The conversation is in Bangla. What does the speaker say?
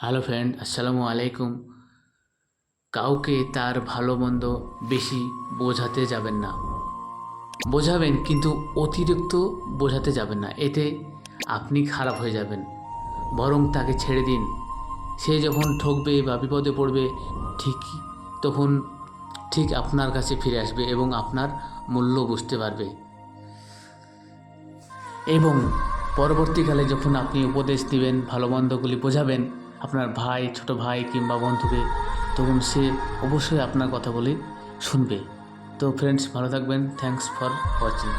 হ্যালো ফ্রেন্ড, আসসালামু আলাইকুম। কাউকে তার ভালো মন্দ বেশি বোঝাতে যাবেন না। বোঝাবেন কিন্তু অতিরিক্ত বোঝাতে যাবেন না। এতে আপনি খারাপ হয়ে যাবেন। বরং তাকে ছেড়ে দিন। সে যখন ঠকবে বা বিপদে পড়বে ঠিক তখন ঠিক আপনার কাছে ফিরে আসবে এবং আপনার মূল্য বুঝতে পারবে। এবং পরবর্তীকালে যখন আপনি উপদেশ দিবেন, ভালো মন্দগুলি বোঝাবেন আপনার ভাই, ছোট ভাই কিংবা বন্ধুকে তখন সে অবশ্যই আপনার কথা বলে শুনবে। তো ফ্রেন্ডস ভালো থাকবেন। Thanks for watching